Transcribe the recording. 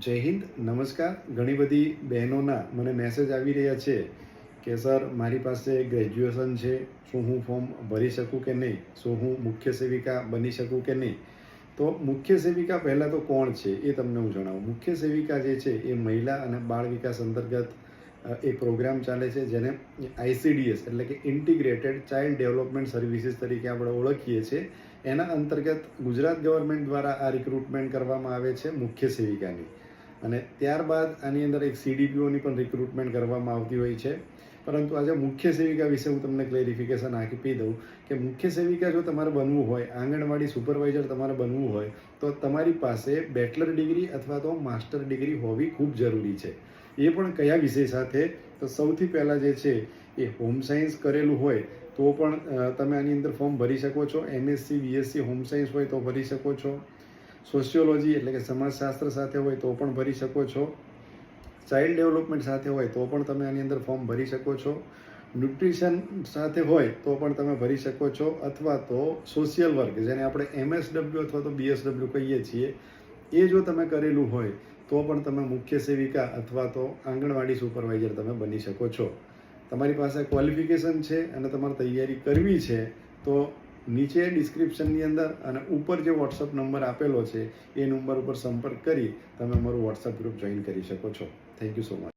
જય હિન્દ, નમસ્કાર. ઘણી બધી બહેનોના મને મેસેજ આવી રહ્યા છે કે સર મારી પાસે ગ્રેજ્યુએશન છે. શું હું ફોર્મ ભરી શકું કે નહીં? શું હું મુખ્ય સેવિકા બની શકું કે નહીં? તો મુખ્ય સેવિકા પહેલાં તો કોણ છે એ તમને હું જણાવું. મુખ્ય સેવિકા જે છે એ મહિલા અને બાળ વિકાસ અંતર્ગત એ પ્રોગ્રામ ચાલે છે જેને આઈસીડીએસ એટલે કે ઇન્ટિગ્રેટેડ ચાઇલ્ડ ડેવલપમેન્ટ સર્વિસીસ તરીકે આપણે ઓળખીએ છીએ. એના અંતર્ગત ગુજરાત ગવર્મેન્ટ દ્વારા આ રિક્રુટમેન્ટ કરવામાં આવે છે મુખ્ય સેવિકાની. અને ત્યારબાદ આની અંદર એક સીડીપીઓની પણ રિક્રુટમેન્ટ કરવામાં આવતી હોય છે. પરંતુ આજે મુખ્ય સેવિકા વિશે હું તમને ક્લેરિફિકેશન આપી દઉં કે મુખ્ય સેવિકા જો તમારે બનવું હોય, આંગણવાડી સુપરવાઇઝર તમારે બનવું હોય, તો તમારી પાસે બેચલર ડિગ્રી અથવા તો માસ્ટર ડિગ્રી હોવી ખૂબ જરૂરી છે. એ પણ કયા વિષય સાથે? તો સૌથી પહેલાં જે છે એ હોમ સાયન્સ કરેલું હોય, તો પણ તમે આની અંદર ફોર્મ ભરી શકો છો. એમએસસી બીએસસી હોમ સાયન્સ હોય તો ભરી શકો છો. સોશિયોલોજી એટલે કે સમાજશાસ્ત્ર સાથે હોય તો પણ ભરી શકો છો. ચાઇલ્ડ ડેવલપમેન્ટ સાથે હોય તો પણ તમે આની અંદર ફોર્મ ભરી શકો છો. ન્યુટ્રિશન સાથે હોય તો પણ તમે ભરી શકો છો. અથવા તો સોશિયલ વર્ક જેને આપણે એમએસડબલ્યુ અથવા તો બીએસડબલ્યુ કહીએ છીએ, એ જો તમે કરેલું હોય તો પણ તમે મુખ્ય સેવિકા અથવા તો આંગણવાડી સુપરવાઇઝર તમે બની શકો છો. તમારી પાસે ક્વોલિફિકેશન છે અને તમારે તૈયારી કરવી છે, તો નીચે ડિસ્ક્રિપ્શનની અંદર અને ઉપર જે વોટ્સઅપ નંબર આપેલો છે, એ નંબર ઉપર સંપર્ક કરી તમે અમારું વોટ્સઅપ ગ્રુપ જોઈન કરી શકો છો. Thank you so much